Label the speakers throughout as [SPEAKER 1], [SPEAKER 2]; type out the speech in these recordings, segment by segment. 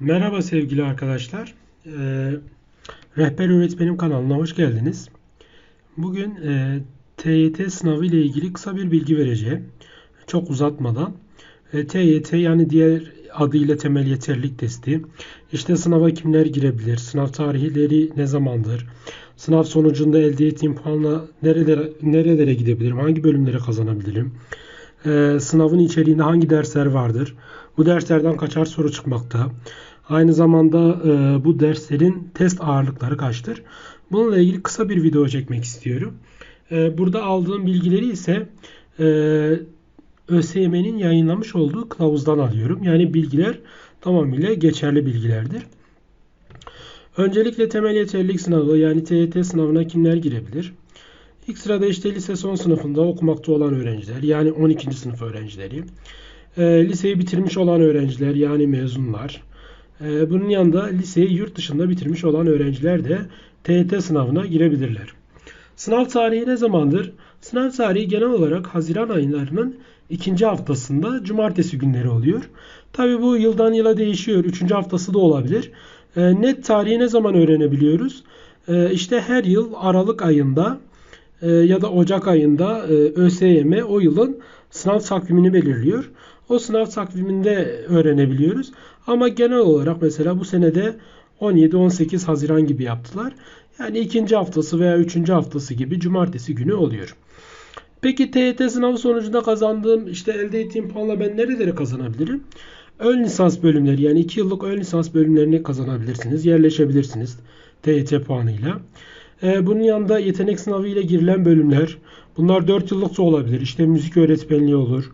[SPEAKER 1] Merhaba sevgili arkadaşlar. Ee, Rehber Öğretmenim kanalına hoş geldiniz. Bugün e, TYT sınavı ile ilgili kısa bir bilgi vereceğim. Çok uzatmadan. E, TYT yani diğer adıyla temel yeterlilik testi. İşte sınava kimler girebilir? Sınav tarihleri ne zamandır? Sınav sonucunda elde ettiğim puanla nerelere, nerelere gidebilirim? Hangi bölümleri kazanabilirim? Ee, sınavın içeriğinde hangi dersler vardır? Bu derslerden kaçar soru çıkmakta? Aynı zamanda e, bu derslerin test ağırlıkları kaçtır? Bununla ilgili kısa bir video çekmek istiyorum. E, burada aldığım bilgileri ise e, ÖSYM'nin yayınlamış olduğu kılavuzdan alıyorum. Yani bilgiler tamamıyla geçerli bilgilerdir. Öncelikle temel yeterlilik sınavı yani TYT sınavına kimler girebilir? İlk sırada işte lise son sınıfında okumakta olan öğrenciler yani 12. sınıf öğrencileri. E, liseyi bitirmiş olan öğrenciler yani mezunlar. E, bunun yanında liseyi yurt dışında bitirmiş olan öğrenciler de TYT sınavına girebilirler. Sınav tarihi ne zamandır? Sınav tarihi genel olarak Haziran aylarının ikinci haftasında cumartesi günleri oluyor. Tabi bu yıldan yıla değişiyor. Üçüncü haftası da olabilir. E, net tarihi ne zaman öğrenebiliyoruz? E, işte her yıl Aralık ayında e, ya da Ocak ayında e, ÖSYM o yılın sınav takvimini belirliyor. O sınav takviminde öğrenebiliyoruz. Ama genel olarak mesela bu senede 17-18 Haziran gibi yaptılar. Yani ikinci haftası veya üçüncü haftası gibi cumartesi günü oluyor. Peki TYT sınavı sonucunda kazandığım işte elde ettiğim puanla ben nerelere kazanabilirim? Ön lisans bölümleri yani 2 yıllık ön lisans bölümlerini kazanabilirsiniz. Yerleşebilirsiniz TYT puanıyla. Ee, bunun yanında yetenek sınavı ile girilen bölümler. Bunlar 4 yıllık da olabilir. İşte müzik öğretmenliği olur.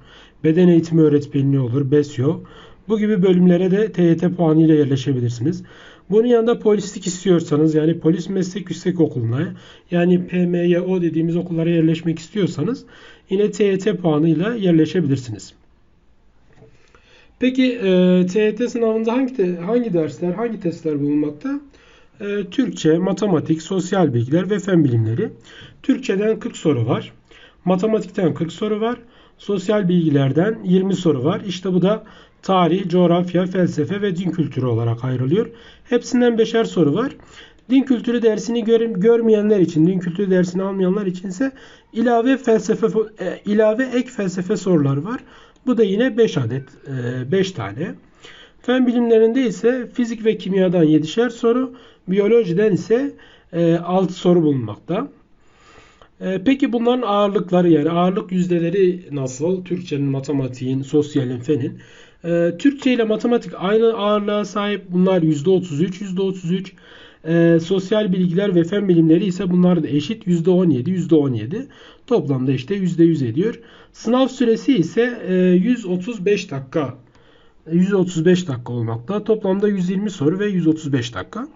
[SPEAKER 1] Beden eğitimi öğretmenliği olur. BESYO. Bu gibi bölümlere de TYT puanı ile yerleşebilirsiniz. Bunun yanında polislik istiyorsanız yani polis meslek yüksek okuluna yani PMYO dediğimiz okullara yerleşmek istiyorsanız yine TYT puanıyla yerleşebilirsiniz. Peki e, TYT sınavında hangi hangi dersler, hangi testler bulunmakta? E, Türkçe, matematik, sosyal bilgiler ve fen bilimleri. Türkçeden 40 soru var. Matematikten 40 soru var. Sosyal bilgilerden 20 soru var. İşte bu da tarih, coğrafya, felsefe ve din kültürü olarak ayrılıyor. Hepsinden beşer soru var. Din kültürü dersini gör, görmeyenler için, din kültürü dersini almayanlar için ise ilave felsefe e, ilave ek felsefe sorular var. Bu da yine 5 adet, 5 e, tane. Fen bilimlerinde ise fizik ve kimyadan 7'şer soru, biyolojiden ise 6 e, soru bulunmakta. Peki bunların ağırlıkları yani ağırlık yüzdeleri nasıl? Türkçenin, matematiğin, sosyalin, fenin. Türkçe ile matematik aynı ağırlığa sahip. Bunlar %33, %33. E, sosyal bilgiler ve fen bilimleri ise bunlar da eşit %17, %17. Toplamda işte %100 ediyor. Sınav süresi ise e, 135 dakika. 135 dakika olmakta. Toplamda 120 soru ve 135 dakika.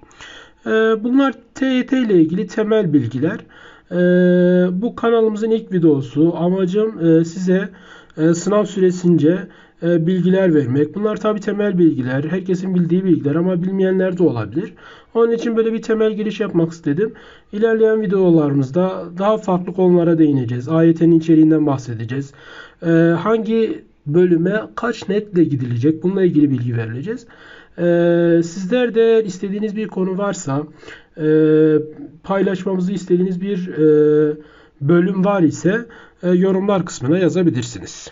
[SPEAKER 1] E, bunlar TYT ile ilgili temel bilgiler. E, bu kanalımızın ilk videosu. Amacım e, size e, sınav süresince e, bilgiler vermek. Bunlar tabi temel bilgiler. Herkesin bildiği bilgiler ama bilmeyenler de olabilir. Onun için böyle bir temel giriş yapmak istedim. İlerleyen videolarımızda daha farklı konulara değineceğiz. AYT'nin içeriğinden bahsedeceğiz. E, hangi bölüme kaç netle gidilecek bununla ilgili bilgi verileceğiz. sizler de istediğiniz bir konu varsa paylaşmamızı istediğiniz bir bölüm var ise yorumlar kısmına yazabilirsiniz.